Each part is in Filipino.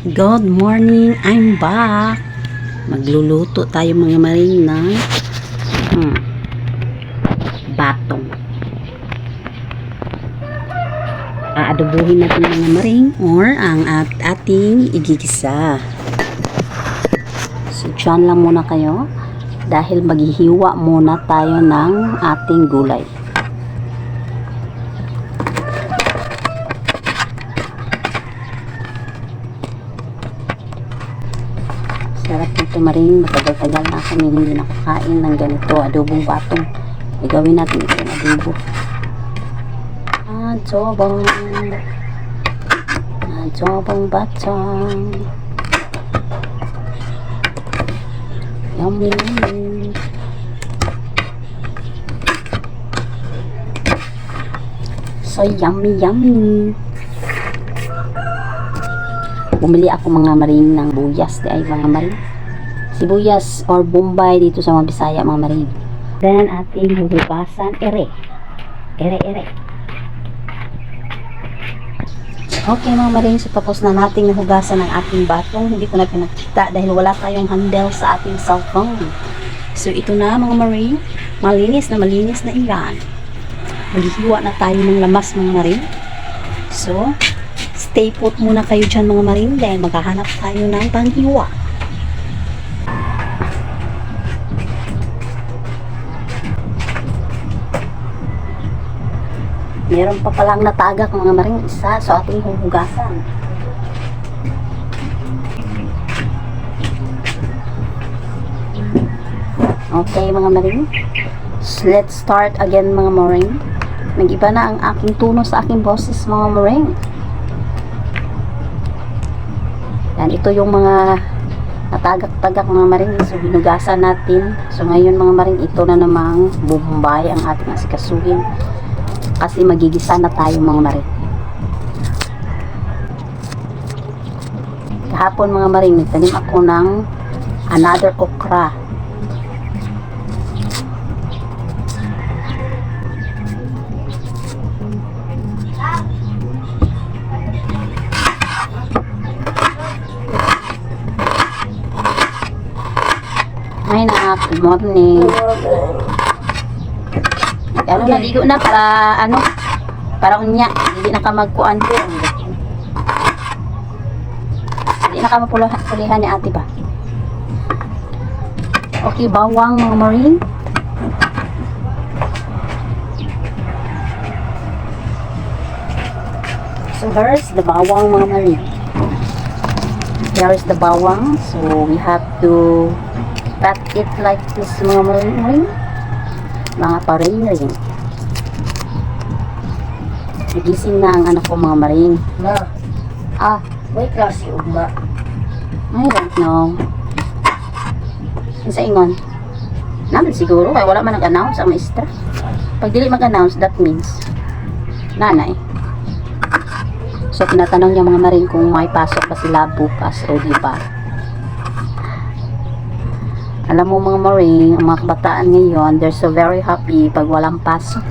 Good morning, I'm back. Magluluto tayo mga maring ng hmm, batong. Aadobuhin natin mga maring or ang at ating igigisa. So, dyan lang muna kayo dahil maghihiwa muna tayo ng ating gulay. Maring matagal-tagal na kami hindi nakakain ng ganito adobong batong. Igawin natin ito ng adobo. Adobong adobong batong. Yummy, yummy. So yummy, yummy. Bumili ako mga maring ng buyas. Di ay mga maring. Sibuyas or bombay dito sa mga Bisaya mga maring. Then ating huhugasan ere. Ere, ere. Okay mga maring, so tapos na nating nahugasan ng ating batong. Hindi ko na pinakita dahil wala tayong handle sa ating cellphone. So ito na mga maring, malinis na malinis na iyan. Maghihiwa na tayo ng lamas mga maring. So, stay put muna kayo dyan mga maring dahil maghahanap tayo ng panghiwa. Meron pa palang natagak mga maring isa sa ating huhugasan. Okay mga maring. So, let's start again mga maring. Nag-iba na ang aking tono sa aking boses mga maring. Yan, ito yung mga natagak-tagak mga maring. So, hinugasan natin. So, ngayon mga maring, ito na namang bumbay ang ating asikasuhin. Kasi magigisa na tayo mga maring. Kahapon mga maring, nagtanim ako ng another okra. Ay na, good morning. Ano naligo na para ano? Para unya, hindi na ka magkuan ko. Hindi na ka mapulihan ni ate ba? Okay, bawang mga marine. So here's the bawang mga marine. Here is the bawang. So we have to cut it like this mga marine. Mga pariring. Nagising na ang anak ko mga maring. Ma, Ah, may klase ugma. I don't know. Sa ingon. Naman siguro, kaya wala man nag-announce ang maestra. Pag dili mag-announce, that means nanay. So, tinatanong niya mga maring kung may pasok ba sila bukas o di ba. Alam mo mga maring, ang mga kabataan ngayon, they're so very happy pag walang pasok.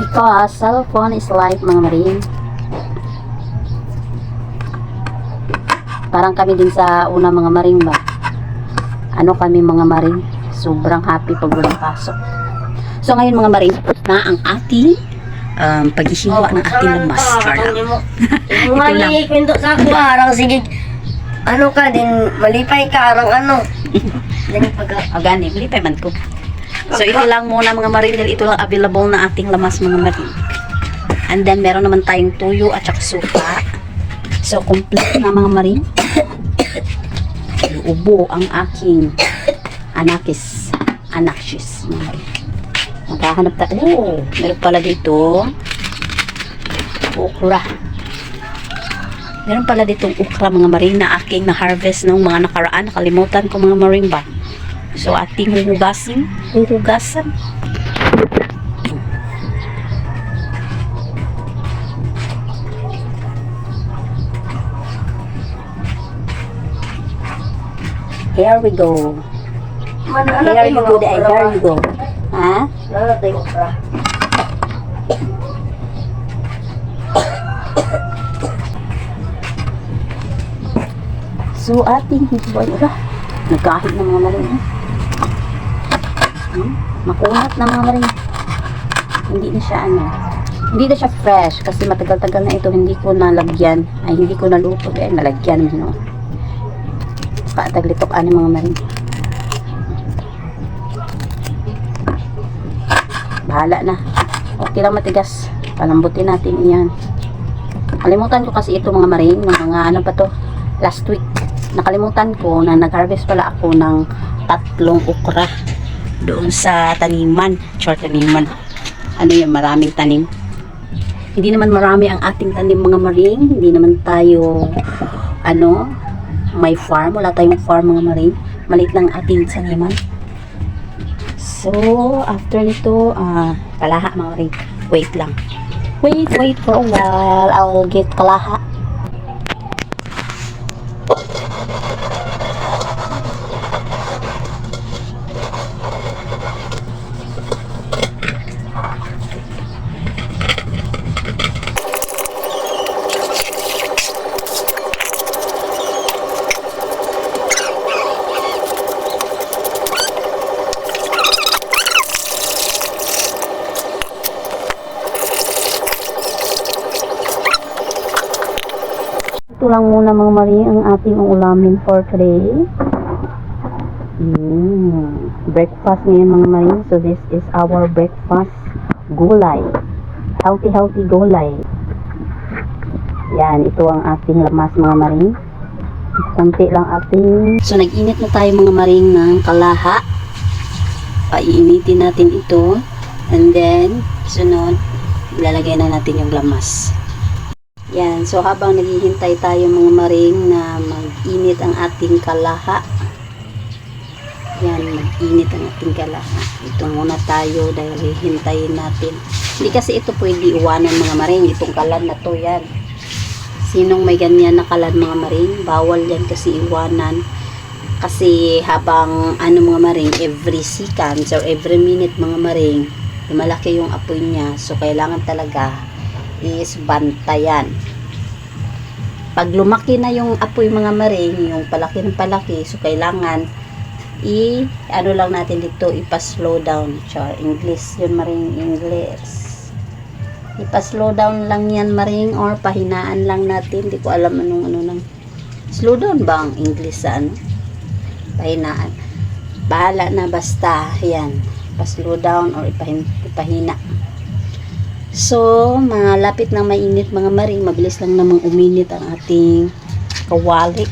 Because cellphone is life mga maring. Parang kami din sa una mga maring ba. Ano kami mga maring? Sobrang happy pag walang pasok. So ngayon mga maring, na ang ating um, paghihiwa ng ating lamas. Char lang. Ito lang. mali, kwento sa ako, arang sige, ano ka din, malipay ka, arang ano. Yan yung pag O gani, mali pa man ko. So ito lang muna mga maring dahil ito lang available na ating lamas mga maring. And then meron naman tayong tuyo at saka suka. So complete na mga maring. Ubo ang aking anakis. Maring. Maghahanap tayo. Oh, meron pala dito. Okra. Meron pala ditong okra mga maring na aking na-harvest nung mga nakaraan. Nakalimutan ko mga maring ba. So ating huhugasin. Huhugasan. Here we go. Here you go, Day. Here you go. Ha? Ano tayo okra? So, ating hibuan. Ura, nagkahit na mga maring. Hmm? Makunat na mga maring. Hindi na siya ano. Hindi na siya fresh kasi matagal-tagal na ito hindi ko nalagyan. Ay, hindi ko naluto. Eh, nalagyan naman no. Kataglitok ani mga maring. Bahala na. Okay lang matigas. Palambutin natin iyan. Kalimutan ko kasi ito mga maring, ng mga ano pa to, last week. Nakalimutan ko na nag-harvest pala ako ng tatlong okra doon sa taniman. Short taniman. Ano yan, maraming tanim. Hindi naman marami ang ating tanim mga maring. Hindi naman tayo, ano, may farm. Wala tayong farm mga maring. Maliit lang ating taniman. So, after nito, ah, kalaha mga maring. Wait lang. Wait, wait for a while. I will get kalaha. Ito lang muna mga mari ang ating ulamin for today. Mm, breakfast ngayon mga mari. So this is our breakfast gulay. Healthy healthy gulay. Yan, ito ang ating lamas mga mari. Konti lang ating... So nag-init na tayo mga maring ng kalaha. Paiinitin natin ito. And then, sunod, ilalagay na natin yung lamas. Yan, so habang naghihintay tayo mga maring na mag-init ang ating kalaha. Yan, mag-init ang ating kalaha. Ito muna tayo dahil hihintayin natin. Hindi kasi ito pwede iwanan mga maring. Itong kalan na to yan. Sinong may ganyan na kalan mga maring, bawal yan kasi iwanan. Kasi habang ano mga maring, every seconds or every minute mga maring, lumalaki yung apoy niya. So kailangan talaga is bantayan. Pag lumaki na yung apoy mga maring, yung palaki ng palaki, so kailangan i ano lang natin dito, ipa-slow down. Char, English yun maring English. Ipa-slow down lang yan maring or pahinaan lang natin. Di ko alam anong ano nang slow down ba ang English sa ano? Pahinaan. Bahala na basta. Yan. Pa-slow down or ipahin, ipahina. So, malapit na mainit mga maring, mabilis lang namang uminit ang ating kawali.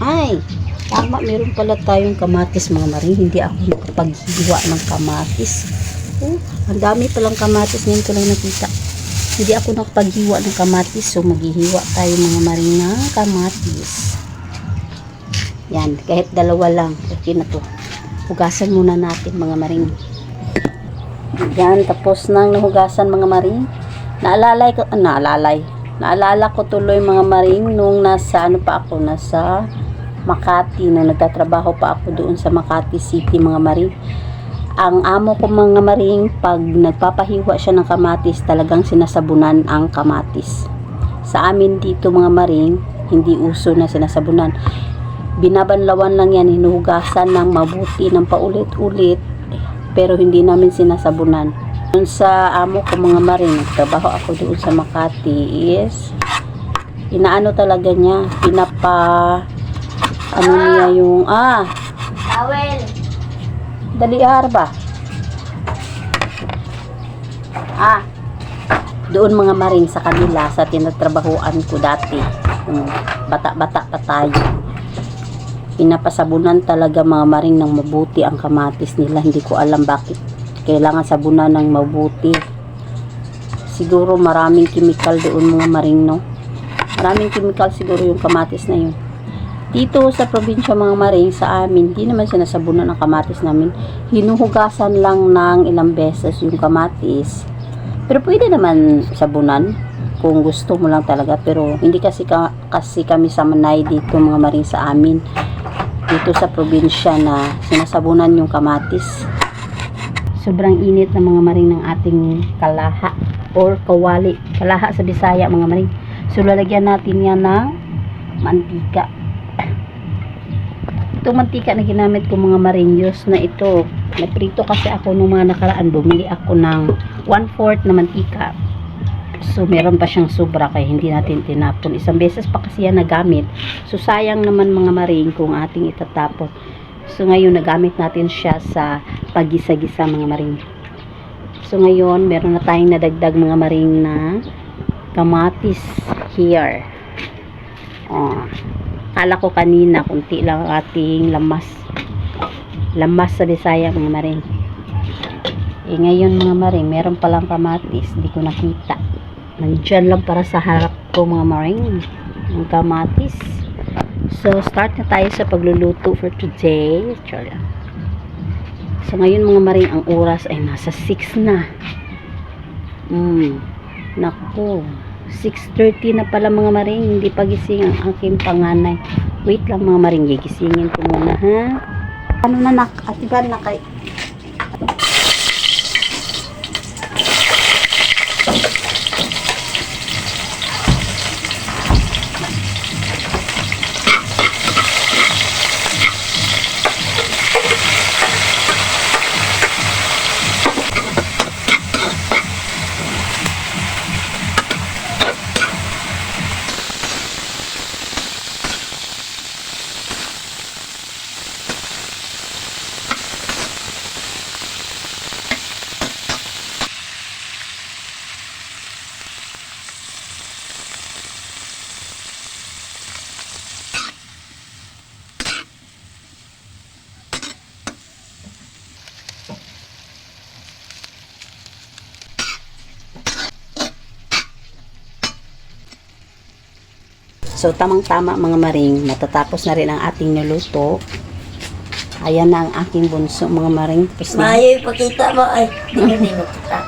Ay, tama, meron pala tayong kamatis mga maring. Hindi ako nakapaghiwa ng kamatis. Oh, ang dami palang kamatis. Ngayon ko lang nakita. Hindi ako nakapaghiwa ng kamatis. So, maghihiwa tayo mga maring ng kamatis. Yan, kahit dalawa lang. Okay na to. Hugasan muna natin mga maring. Yan, tapos nang nahugasan mga maring. Naalalay ko, ah, naalalay. Naalala ko tuloy mga maring nung nasa ano pa ako, nasa Makati, nung nagtatrabaho pa ako doon sa Makati City mga maring. Ang amo ko mga maring, pag nagpapahiwa siya ng kamatis, talagang sinasabunan ang kamatis. Sa amin dito mga maring, hindi uso na sinasabunan. Binabanlawan lang yan, hinuhugasan ng mabuti ng paulit-ulit pero hindi namin sinasabunan. Doon sa amo ko mga maring, nagtrabaho ako doon sa Makati is inaano talaga niya, pinapa ano niya yung ah, Towel. dali ba? Ah, doon mga maring sa kanila sa tinatrabahoan ko dati. Nung bata-bata pa tayo. Pinapasabunan talaga mga maring ng mabuti ang kamatis nila. Hindi ko alam bakit kailangan sabunan ng mabuti. Siguro maraming chemical doon mga maring no. Maraming chemical siguro yung kamatis na yun. Dito sa probinsya mga maring sa amin, di naman sinasabunan ang kamatis namin. Hinuhugasan lang ng ilang beses yung kamatis. Pero pwede naman sabunan kung gusto mo lang talaga. Pero hindi kasi, ka, kasi kami sa Manay dito mga maring sa amin. Dito sa probinsya na sinasabunan yung kamatis. Sobrang init ng mga maring ng ating kalaha or kawali. Kalaha sa Bisaya mga maring. So lalagyan natin yan ng mantika Itong mantika na ginamit ko mga marinyos na ito. Naprito kasi ako nung mga nakaraan. Bumili ako ng 1/4 na mantika. So, meron pa siyang sobra kaya hindi natin tinapon. Isang beses pa kasi yan nagamit. So, sayang naman mga maring kung ating itatapon. So, ngayon nagamit natin siya sa pagisa-gisa mga maring. So, ngayon meron na tayong nadagdag mga maring na kamatis here. Oh. Kala ko kanina, kunti lang ang ating lamas. Lamas sa Bisaya mga maring. Eh, ngayon mga maring, meron palang kamatis. Hindi ko nakita. Nandyan lang para sa harap ko mga maring. Ang kamatis. So, start na tayo sa pagluluto for today. Char lang. So, ngayon mga maring, ang oras ay nasa 6 na. Mm. Naku. 6.30 na pala mga maring. Hindi pa gising ang aking panganay. Wait lang mga maring. Gigisingin ko muna ha. Ano na nak? At iba na kay... So, tamang-tama mga maring. Matatapos na rin ang ating niluto. Ayan na ang aking bunso mga maring. Tapos na. Maayo ipakita mo. Ay, di ka din makita.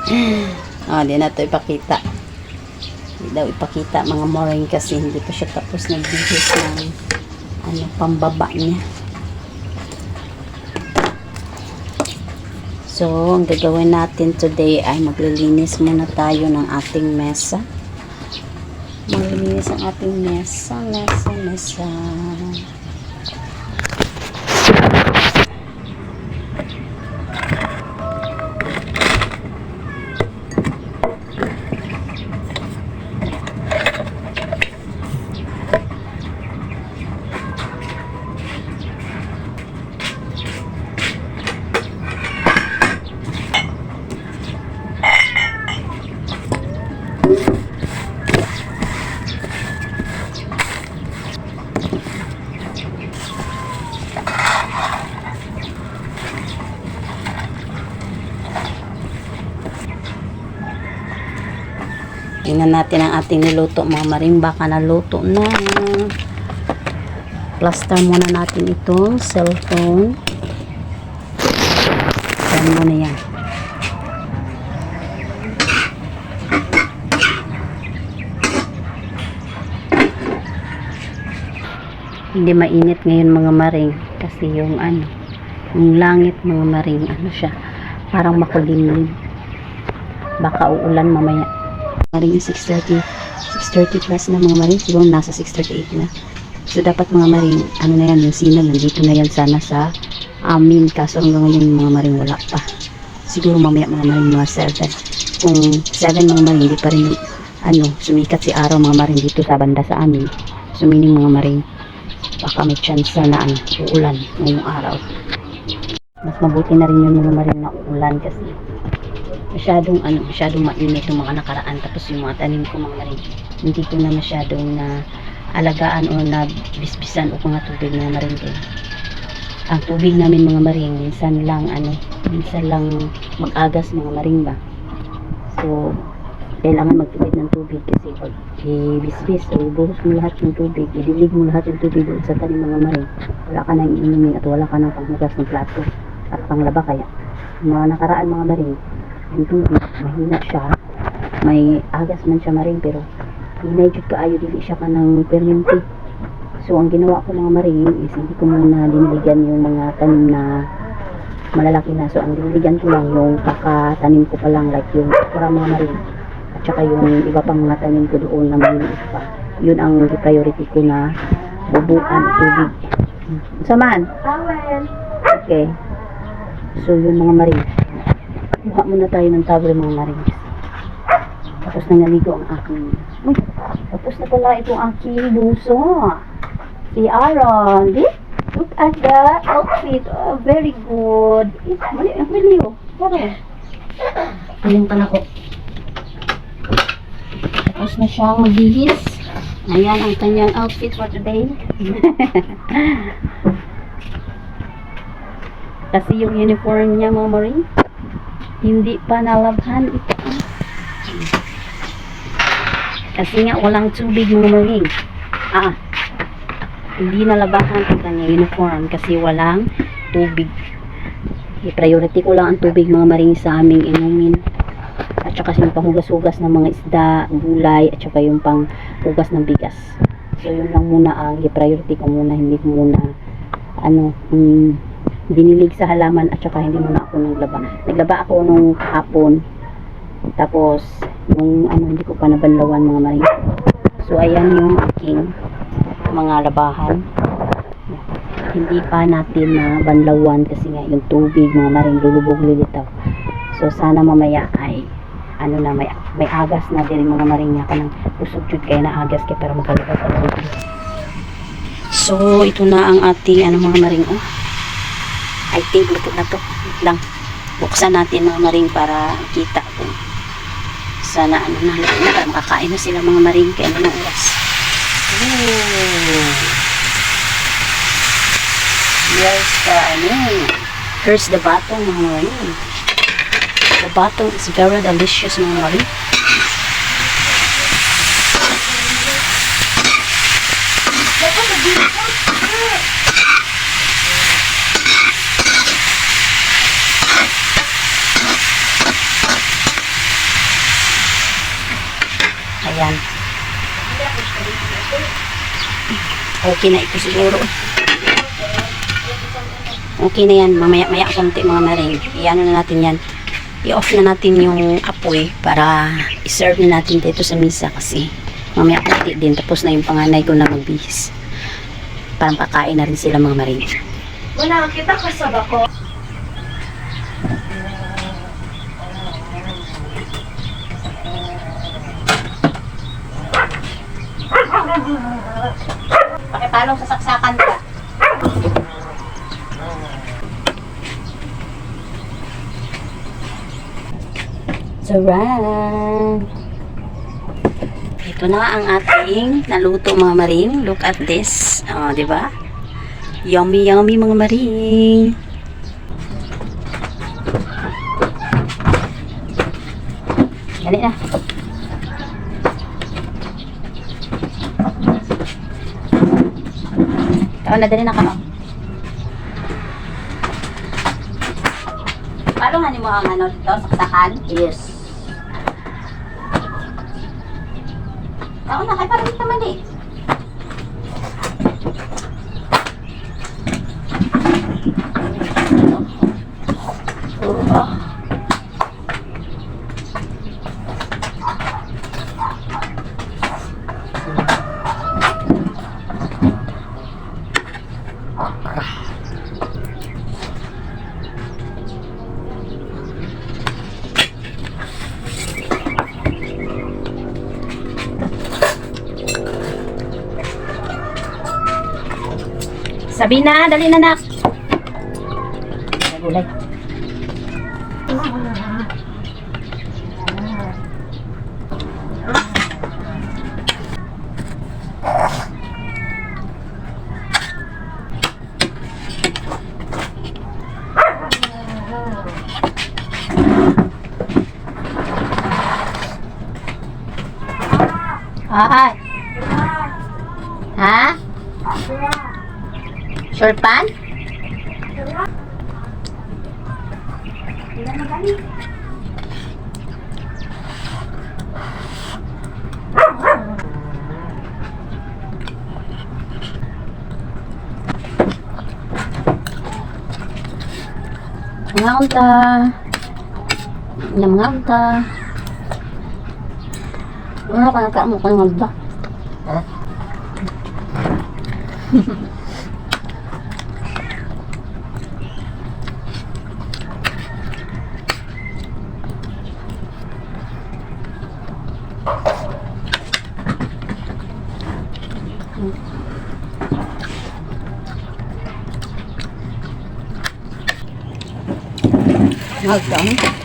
Ah, di na to ipakita. Hindi daw ipakita mga moring kasi hindi pa siya tapos nagbihis ng ano, pambaba niya. So, ang gagawin natin today ay maglilinis muna tayo ng ating mesa. Maglilinis ang ating mesa, mesa, mesa. Tingnan natin ang ating niluto mga maring baka naluto na. Plaster muna natin itong cellphone. Yan muna yan. Hindi mainit ngayon mga maring kasi yung ano, yung langit mga maring ano siya, parang makulimlim. Baka uulan mamaya. Maring 6.30 6.30 plus na mga maring siguro nasa 6.38 na. So dapat mga maring ano na yan yung signal nandito na yan sana sa amin kaso hanggang ngayon mga maring wala pa. Siguro mamaya mga maring mga 7 kung 7 mga maring hindi pa rin ano sumikat si araw mga maring dito sa banda sa amin. So meaning mga maring baka may chance na ano uulan ngayong araw. Mas mabuti na rin yung mga maring na uulan kasi masyadong ano, masyadong mainit yung mga nakaraan tapos yung mga tanim ko mga maring hindi ko na masyadong na alagaan o na bisbisan o mga tubig na maring din. Ang tubig namin mga maring minsan lang ano, minsan lang mag-agas mga maring ba. So, kailangan magtipid ng tubig kasi pag i-bisbis o ibuhos mo lahat ng tubig, idilig mo lahat ng tubig doon sa tanim mga maring, wala ka nang inumin at wala ka nang panghugas ng plato at panglaba kaya. Mga nakaraan mga maring, yung tubig, mahina siya. May agas man siya maring pero hinay jud kaayo dili siya ka ng permente. So ang ginawa ko mga maring is hindi ko muna diniligan yung mga tanim na malalaki na. So ang diniligan ko lang yung kakatanim ko pa lang like yung para mga maring at saka yung iba pang mga tanim ko doon na maliliit pa. Yun ang priority ko na bubuan tubig. Saman? Okay. So, yung mga marines. Kuha muna tayo ng towel mga marines. Tapos na naligo ang aking... Uy, tapos na pala itong aking buso. Si Aaron. Di? Look at that outfit. Oh, very good. Mali, ang mali oh. Parang. Yung pa na ko. Tapos na siyang magbihis. Ayan ang kanyang outfit for today. Kasi yung uniform niya mga marine, hindi pa nalabhan ito. Kasi nga walang tubig mga marine. Ah, hindi nalabahan ang kanyang uniform kasi walang tubig. I-priority ko lang ang tubig mga marine sa aming inumin. At saka yung panghugas-hugas ng mga isda, gulay, at saka yung panghugas ng bigas. So yun lang muna ang i-priority ko muna, hindi muna ano, mm, dinilig sa halaman at saka hindi muna ako naglaba. Naglaba ako nung hapon. Tapos, nung ano, hindi ko pa nabanlawan mga maring. So, ayan yung aking mga labahan. Hindi pa natin na banlawan kasi nga yung tubig mga maring lulubog lilitaw. So, sana mamaya ay ano na may may agas na din mga maring nga kanang usog jud kay na agas kay para makalabas tubig. So, ito na ang ating ano mga maring oh. I think luto na to. Lang. Buksan natin mga maring para kita kung sana ano na, na makakain na sila mga maring kaya ano ng oras. Here's the ano. Here's the batong mga maring. The batong is very delicious mga maring. Ayan. Okay na ito siguro. Okay na yan. Mamaya-maya konti mga maring. Iano na natin yan. I-off na natin yung apoy para i-serve na natin dito sa misa kasi mamaya konti din. Tapos na yung panganay ko na magbihis. Parang kakain na rin sila mga maring. Wala, kita ka sa bako. Pakipalong sa saksakan ka. Sarap! Ito na ang ating naluto mga maring. Look at this. Oh, di ba? Yummy, yummy mga maring. Dali na. Tao na dali na ka, no? Paano nga mo ang ano dito, saksakan? Yes. Tao na, kay parang dito man eh. Sabina, dali na nak. Gulay. Ay. Ha? Sure pan? Na mga unta. Ano ka nagkaamo ka ng magda? Nós.